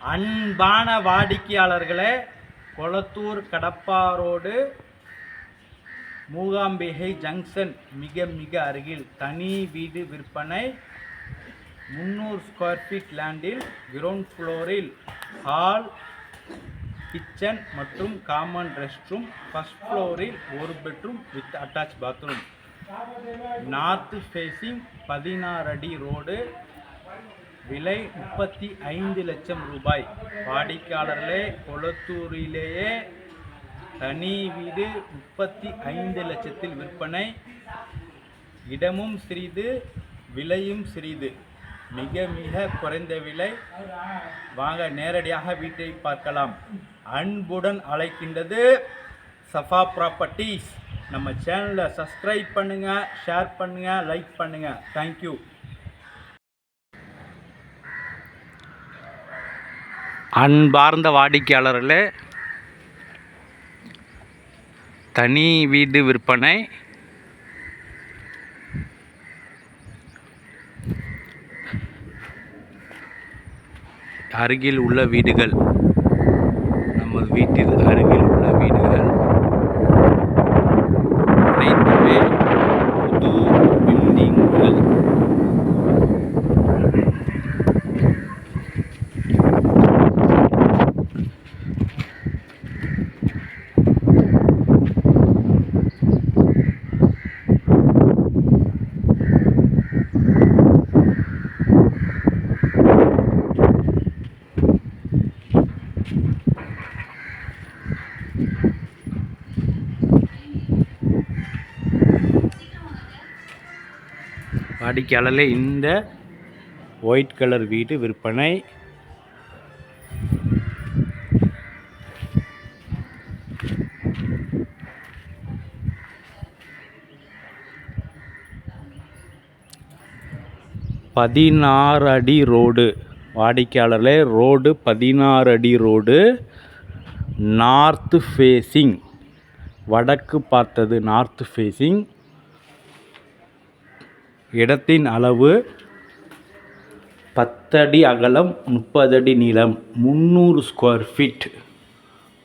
அன்பான வாடிக்கையாளர்களே கொளத்தூர் கடப்பாரோடு மூகாம்பிகை ஜங்ஷன் மிக மிக அருகில் தனி வீடு விற்பனை முந்நூறு ஸ்கொயர் ஃபீட் லேண்டில் கிரவுண்ட் ஃப்ளோரில் ஹால் கிச்சன் மற்றும் காமன் ரெஸ்ட் ரூம் ஃபஸ்ட் ஃப்ளோரில் ஒரு bedroom with attach bathroom. North facing பதினாறு அடி ரோடு விலை முப்பத்தி ஐந்து லட்சம் ரூபாய். வாடிக்கையாளர்களே கொளத்தூரிலேயே தனி வீடு முப்பத்தி ஐந்து லட்சத்தில் விற்பனை. இடமும் சிறிது விலையும் சிறிது. மிக மிக குறைந்த விலை. வாங்க நேரடியாக வீட்டை பார்க்கலாம். அன்புடன் அழைக்கின்றது சஃபா ப்ராப்பர்ட்டிஸ் நம்ம சேனலை சப்ஸ்கிரைப் பண்ணுங்கள் ஷேர் பண்ணுங்கள் லைக் பண்ணுங்கள் தேங்க்யூ அன்பார்ந்த வாடிக்கையாளர்களே தனி வீடு விற்பனை. அருகில் உள்ள வீடுகள் நமது வீட்டில் அருகில் உள்ள வீடுகள் அனைத்துமே புது பில்டிங்குகள் வாடிக்கையாளர்களே இந்த ஒயிட் கலர் வீடு விற்பனை. பதினாறு அடி ரோடு. வாடிக்கையாளர்களே ரோடு பதினாறு அடி ரோடு. நார்த்து ஃபேஸிங் வடக்கு பார்த்தது நார்த்து ஃபேஸிங் இடத்தின் அளவு பத்தடி அகலம் முப்பதடி நீளம் முந்நூறு ஸ்கொயர் ஃபீட்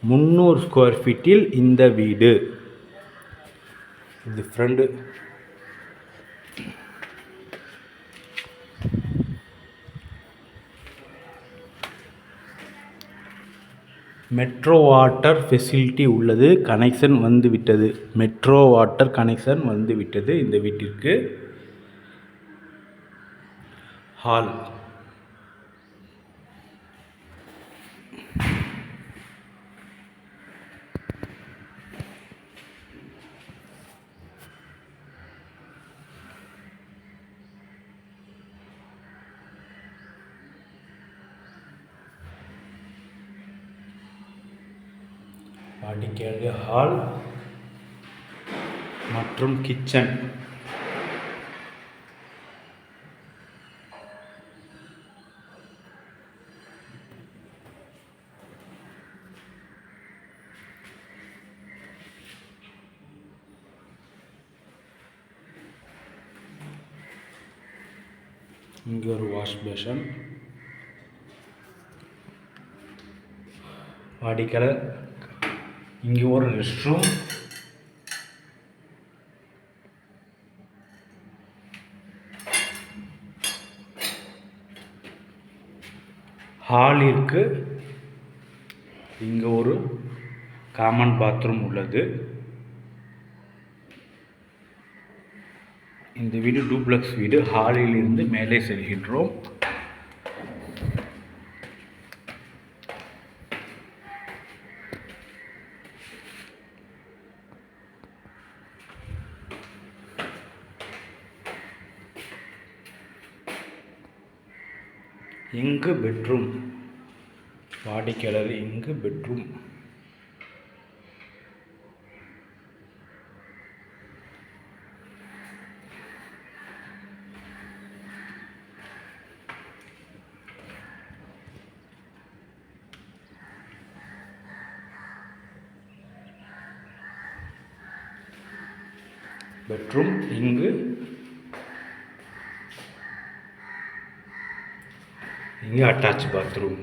முந்நூறு ஸ்கொயர் ஃபீட்டில் இந்த வீடு. இது ஃப்ரெண்டு மெட்ரோ வாட்டர் ஃபெசிலிட்டி உள்ளது. கனெக்ஷன் வந்து விட்டது மெட்ரோ வாட்டர் கனெக்ஷன் வந்து விட்டது இந்த வீட்டிற்கு. ஹால் வாடிக்கையாளர் ஹால் மற்றும் கிச்சன் இங்கே ஒரு வாஷ் பேஷன் வாடிக்கலை இங்கே ஒரு ரெஸ்ட் ரூம் ஹாலிற்கு இங்கே ஒரு காமன் பாத்ரூம் உள்ளது. இந்த வீடு டூப்ளக்ஸ் வீடு. ஹாலில் இருந்து மேலே செல்கின்றோம். இங்கு பெட்ரூம் வாடிக்கையாளர் இங்கு பெட்ரூம் பெட்ரூம் இங்கு இங்கே அட்டாச் பாத்ரூம்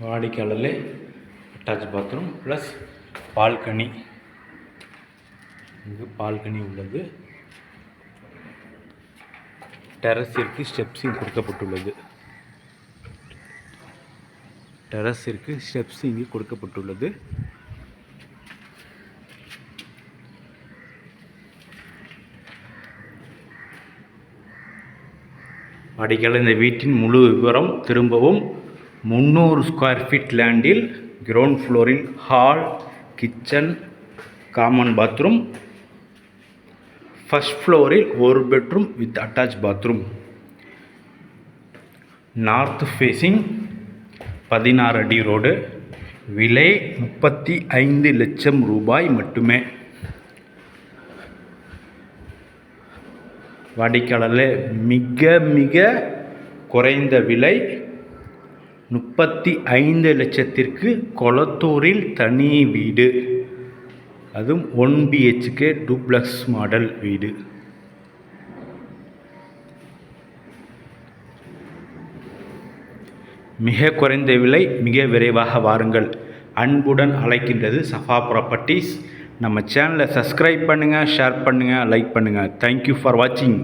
வாடிக்கையாளர்களே அட்டாச் பாத்ரூம் ப்ளஸ் பால்கனி இங்கு பால்கனி உள்ளது. டெரஸிற்கு ஸ்டெப்ஸிங் கொடுக்கப்பட்டுள்ளது. டெரஸிற்கு ஸ்டெப்ஸ் இங்கு கொடுக்கப்பட்டுள்ளது. வாடிக்கையாளர் இந்த வீட்டின் முழு விவரம் திரும்பவும் முந்நூறு ஸ்கொயர் ஃபீட் லேண்டில் கிரவுண்ட் ஃப்ளோரில் hall kitchen common bathroom first ஃப்ளோரில் ஒரு bedroom with attach bathroom north facing பதினாறு அடி ரோடு விலை முப்பத்தி ஐந்து லட்சம் ரூபாய் மட்டுமே. வாடிக்கையாளர்களே மிக மிக குறைந்த விலை முப்பத்தி ஐந்து லட்சத்திற்கு கொளத்தூரில் தனி வீடு. அதுவும் ஒன் பிஹெச்கே டூப்ளக்ஸ் மாடல் வீடு. மிக குறைந்த விலை மிக விரைவாக வாருங்கள். அன்புடன் அழைக்கின்றது சஃபா ப்ராப்பர்ட்டிஸ். நம்ம சேனலை சப்ஸ்கிரைப் பண்ணுங்கள் ஷேர் பண்ணுங்கள் லைக் பண்ணுங்கள் தேங்க்யூ ஃபார் வாட்சிங்